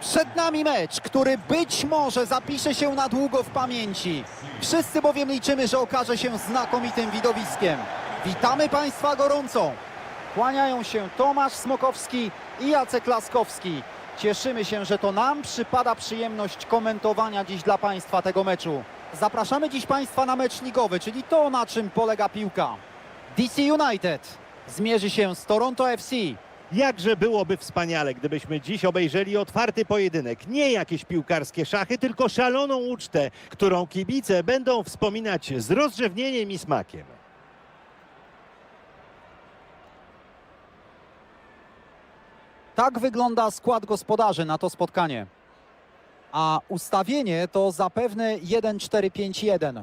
Przed nami mecz, który być może zapisze się na długo w pamięci. Wszyscy bowiem liczymy, że okaże się znakomitym widowiskiem. Witamy Państwa gorąco. Kłaniają się Tomasz Smokowski i Jacek Laskowski. Cieszymy się, że to nam przypada przyjemność komentowania dziś dla Państwa tego meczu. Zapraszamy dziś Państwa na mecz ligowy, czyli to, na czym polega piłka. DC United zmierzy się z Toronto FC. Jakże byłoby wspaniale, gdybyśmy dziś obejrzeli otwarty pojedynek. Nie jakieś piłkarskie szachy, tylko szaloną ucztę, którą kibice będą wspominać z rozrzewnieniem i smakiem. Tak wygląda skład gospodarzy na to spotkanie. A ustawienie to zapewne 1-4-5-1.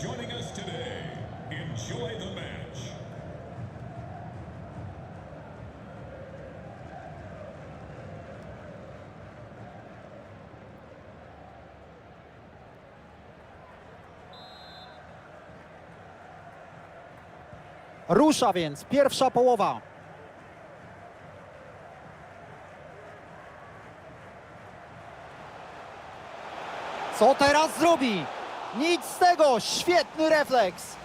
Joining us today. Enjoy the match. Rusza więc pierwsza połowa. Co teraz zrobi? Nic z tego! Świetny refleks!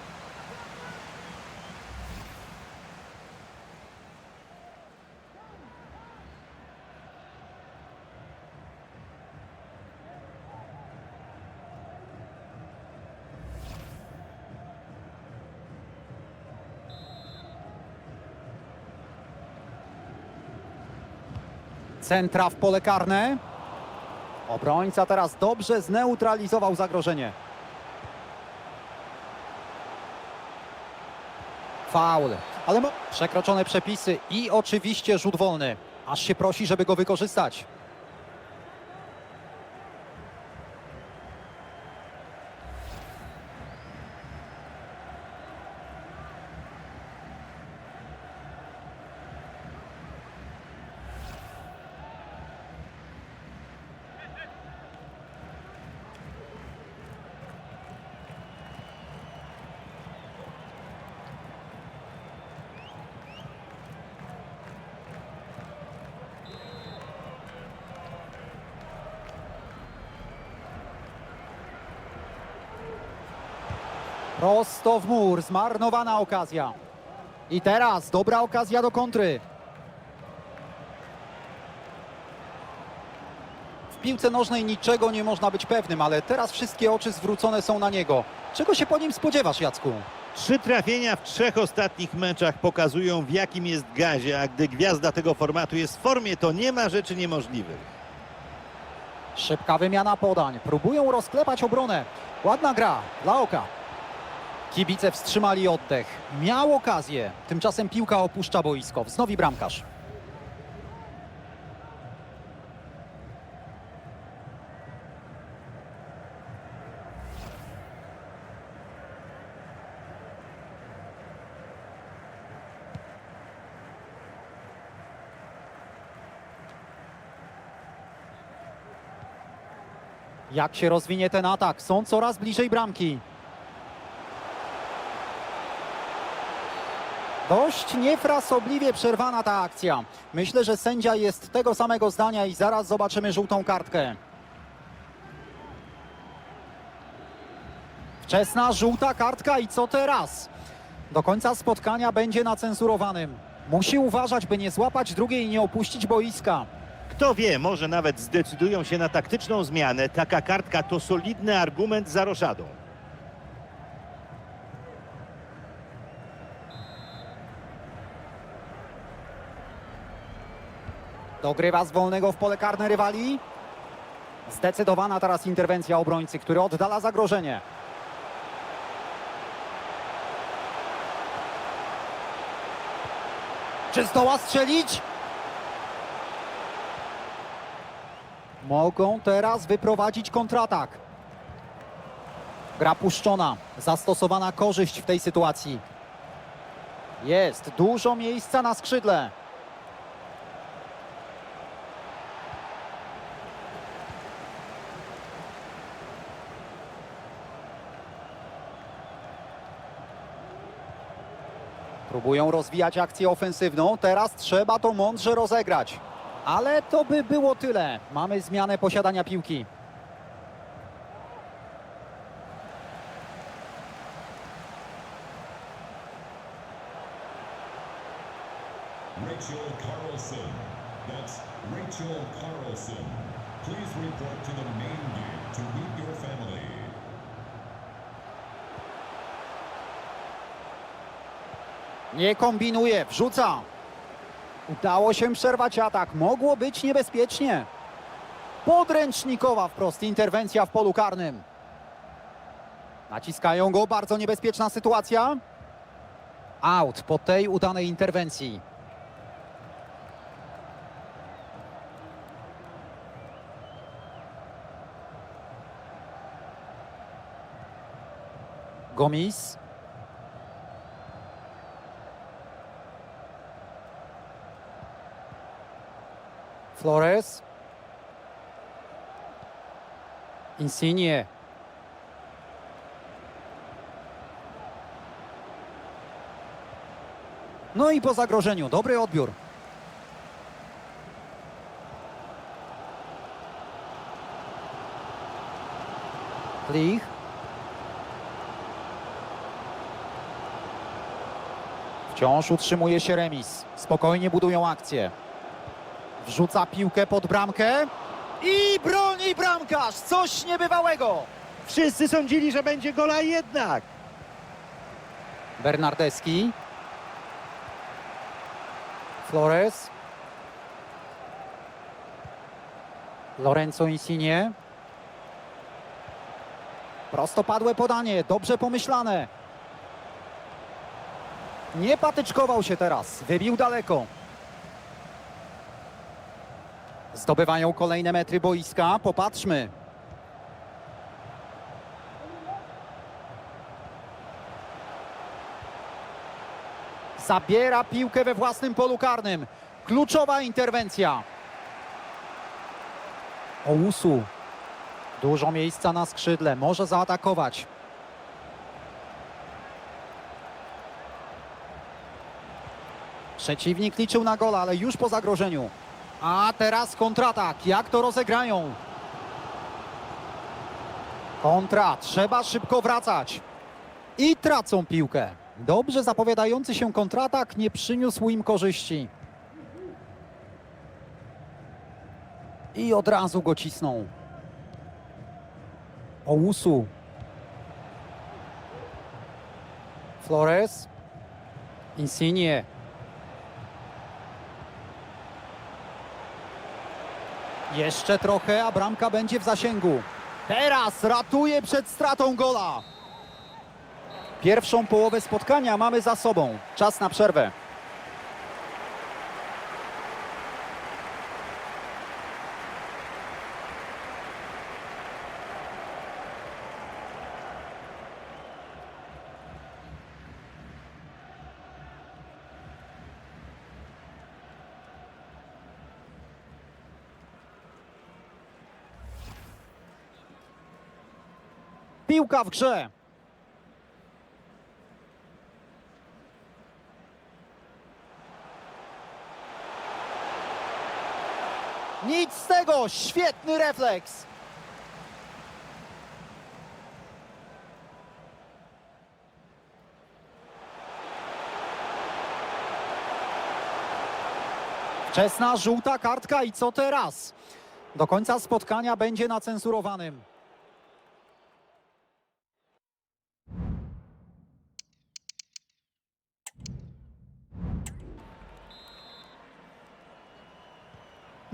Centra w pole karne. Obrońca teraz dobrze zneutralizował zagrożenie. Faul. Ale ma przekroczone przepisy i oczywiście rzut wolny. Aż się prosi, żeby go wykorzystać. Prosto w mur, zmarnowana okazja. I teraz dobra okazja do kontry. W piłce nożnej niczego nie można być pewnym, ale teraz wszystkie oczy zwrócone są na niego. Czego się po nim spodziewasz, Jacku? Trzy trafienia w trzech ostatnich meczach pokazują w jakim jest gazie, a gdy gwiazda tego formatu jest w formie, to nie ma rzeczy niemożliwych. Szybka wymiana podań. Próbują rozklepać obronę. Ładna gra dla oka. Kibice wstrzymali oddech. Miał okazję. Tymczasem piłka opuszcza boisko. Wznowi bramkarz. Jak się rozwinie ten atak? Są coraz bliżej bramki. Dość niefrasobliwie przerwana ta akcja. Myślę, że sędzia jest tego samego zdania i zaraz zobaczymy żółtą kartkę. Wczesna żółta kartka i co teraz? Do końca spotkania będzie na cenzurowanym. Musi uważać, by nie złapać drugiej i nie opuścić boiska. Kto wie, może nawet zdecydują się na taktyczną zmianę. Taka kartka to solidny argument za roszadą. Dogrywa z wolnego w pole karne rywali. Zdecydowana teraz interwencja obrońcy, który oddala zagrożenie. Czy zdoła strzelić? Mogą teraz wyprowadzić kontratak. Gra puszczona, zastosowana korzyść w tej sytuacji. Jest dużo miejsca na skrzydle. Próbują rozwijać akcję ofensywną, teraz trzeba to mądrze rozegrać. Ale to by było tyle. Mamy zmianę posiadania piłki. Rachel Carlson. That's Rachel Carlson. Please report to the main gate to meet your family. Nie kombinuje, wrzuca. Udało się przerwać atak. Mogło być niebezpiecznie. Podręcznikowa wprost interwencja w polu karnym. Naciskają go, bardzo niebezpieczna sytuacja. Out po tej udanej interwencji. Gomis. Flores. Insigne. No i po zagrożeniu, dobry odbiór. Klich. Wciąż utrzymuje się remis. Spokojnie budują akcję. Wrzuca piłkę pod bramkę i broni bramkarz. Coś niebywałego. Wszyscy sądzili, że będzie gola jednak. Bernardeschi. Flores. Lorenzo Insigne. Prostopadłe podanie, dobrze pomyślane. Nie patyczkował się teraz, wybił daleko. Zdobywają kolejne metry boiska, popatrzmy. Zabiera piłkę we własnym polu karnym. Kluczowa interwencja. Ousu. Dużo miejsca na skrzydle. Może zaatakować. Przeciwnik liczył na gola, ale już po zagrożeniu. A teraz kontratak. Jak to rozegrają? Kontra. Trzeba szybko wracać. I tracą piłkę. Dobrze zapowiadający się kontratak nie przyniósł im korzyści. I od razu go cisną. Ousu. Flores. Insigne. Jeszcze trochę, a bramka będzie w zasięgu. Teraz ratuje przed stratą gola. Pierwszą połowę spotkania mamy za sobą. Czas na przerwę. Piłka w grze. Nic z tego, świetny refleks. Wczesna żółta kartka i co teraz? Do końca spotkania będzie na cenzurowanym.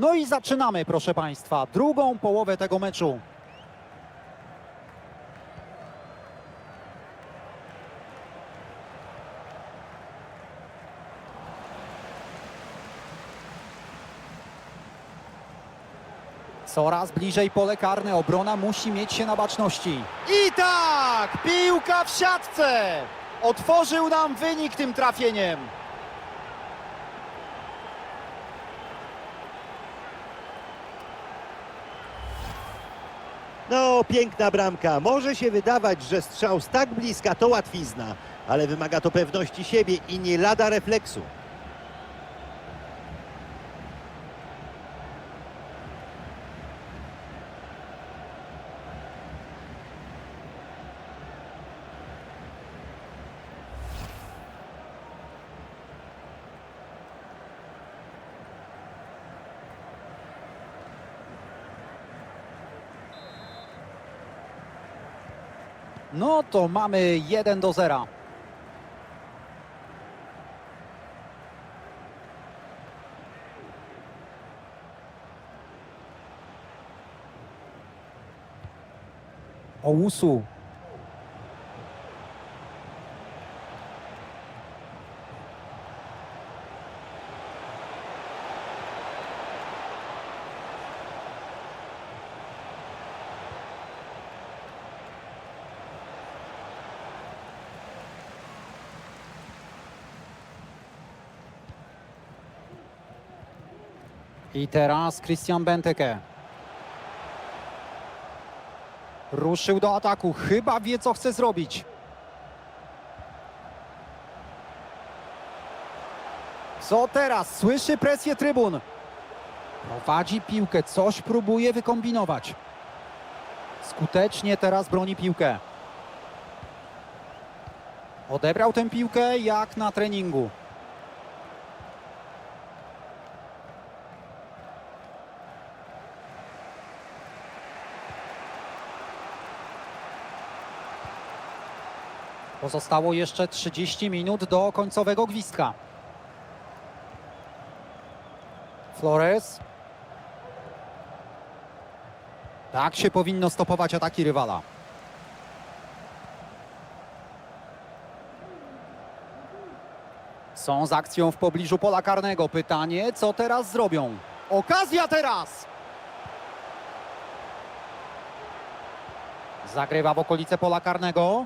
No i zaczynamy, proszę Państwa, drugą połowę tego meczu. Coraz bliżej pole karne, obrona musi mieć się na baczności. I tak, piłka w siatce! Otworzył nam wynik tym trafieniem. No, piękna bramka. Może się wydawać, że strzał z tak bliska to łatwizna, ale wymaga to pewności siebie i nie lada refleksu. No to mamy 1 do 0. Ousu. I teraz Christian Benteke. Ruszył do ataku. Chyba wie, co chce zrobić. Co teraz? Słyszy presję trybun. Prowadzi piłkę. Coś próbuje wykombinować. Skutecznie teraz broni piłkę. Odebrał tę piłkę jak na treningu. Pozostało jeszcze 30 minut do końcowego gwizdka. Flores. Tak się powinno stopować ataki rywala. Są z akcją w pobliżu pola karnego. Pytanie, co teraz zrobią? Okazja teraz! Zagrywa w okolice pola karnego.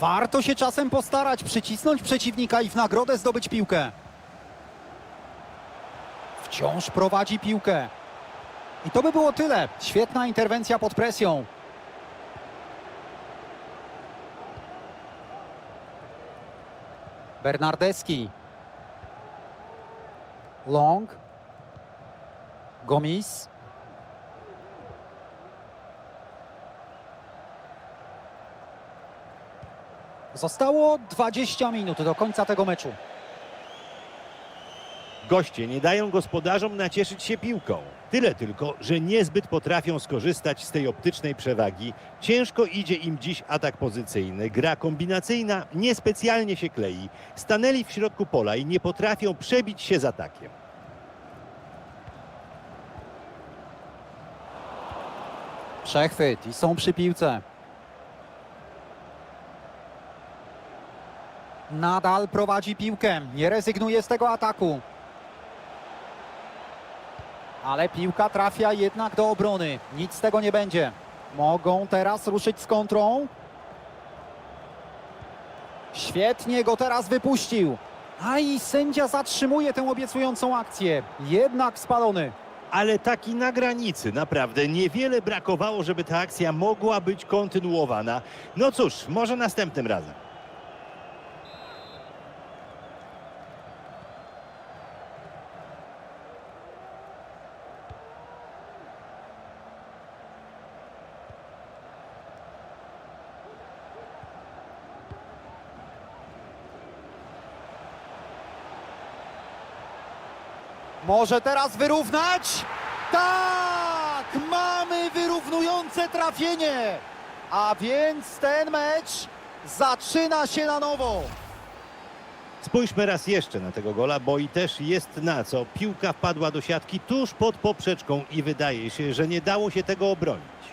Warto się czasem postarać, przycisnąć przeciwnika i w nagrodę zdobyć piłkę. Wciąż prowadzi piłkę. I to by było tyle. Świetna interwencja pod presją. Bernardeschi. Long. Gomis. Zostało 20 minut do końca tego meczu. Goście nie dają gospodarzom nacieszyć się piłką. Tyle tylko, że niezbyt potrafią skorzystać z tej optycznej przewagi. Ciężko idzie im dziś atak pozycyjny. Gra kombinacyjna niespecjalnie się klei. Stanęli w środku pola i nie potrafią przebić się z atakiem. Przechwyt i są przy piłce. Nadal prowadzi piłkę. Nie rezygnuje z tego ataku. Ale piłka trafia jednak do obrony. Nic z tego nie będzie. Mogą teraz ruszyć z kontrą. Świetnie go teraz wypuścił. A i sędzia zatrzymuje tę obiecującą akcję. Jednak spalony. Ale taki na granicy, naprawdę niewiele brakowało, żeby ta akcja mogła być kontynuowana. No cóż, może następnym razem. Może teraz wyrównać? Tak! Mamy wyrównujące trafienie! A więc ten mecz Zaczyna się na nowo. Spójrzmy raz jeszcze na tego gola, bo i też jest na co. Piłka wpadła do siatki tuż pod poprzeczką i wydaje się, że nie dało się tego obronić.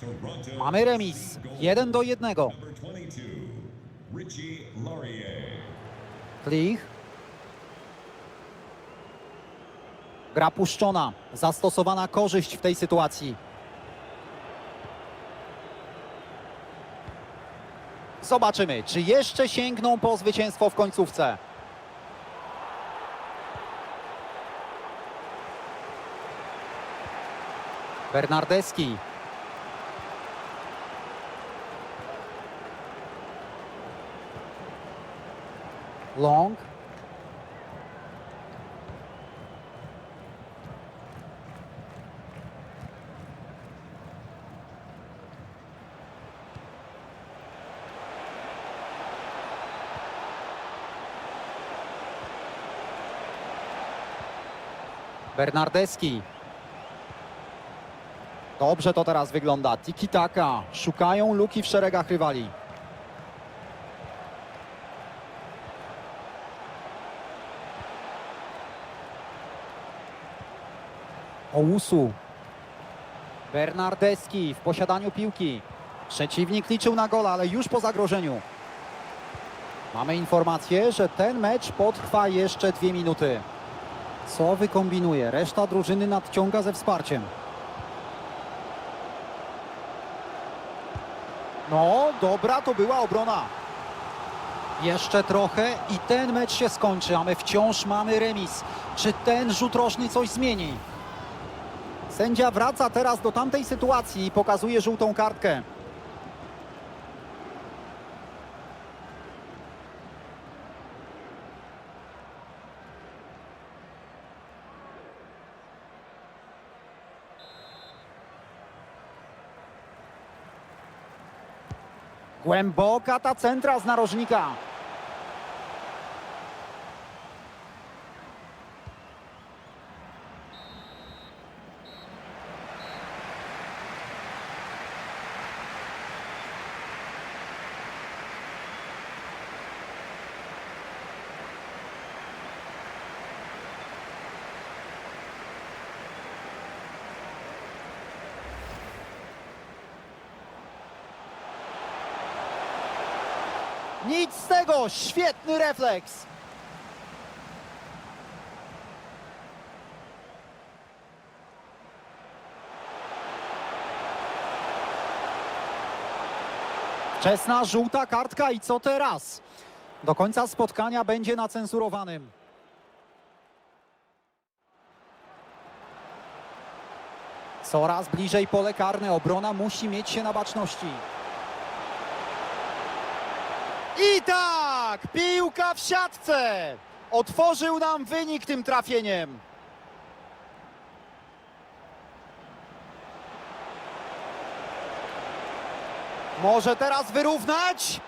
Toronto Mamy remis. 1 do 1. number 22, Richie Laurier. Klich. Gra puszczona. Zastosowana korzyść w tej sytuacji. Zobaczymy, czy jeszcze sięgną po zwycięstwo w końcówce. Bernardeschi. Long. Bernardeschi. Dobrze to teraz wygląda. Tiki-taka. Szukają luki w szeregach rywali. Ousu. Bernardeschi w posiadaniu piłki. Przeciwnik liczył na gola, ale już po zagrożeniu. Mamy informację, że ten mecz potrwa jeszcze dwie minuty. Co wykombinuje? Reszta drużyny nadciąga ze wsparciem. No, dobra to była obrona. Jeszcze trochę i ten mecz się skończy, a my wciąż mamy remis. Czy ten rzut rożny coś zmieni? Sędzia wraca teraz do tamtej sytuacji i pokazuje żółtą kartkę. Głęboka ta centra z narożnika. Nic świetny refleks. Wczesna żółta kartka i co teraz? Do końca spotkania będzie na cenzurowanym. Coraz bliżej pole karne, obrona musi mieć się na baczności. I tak, piłka w siatce. Otworzył nam wynik tym trafieniem. Może teraz wyrównać?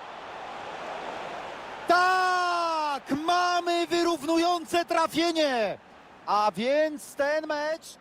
Tak, mamy wyrównujące trafienie. A więc ten mecz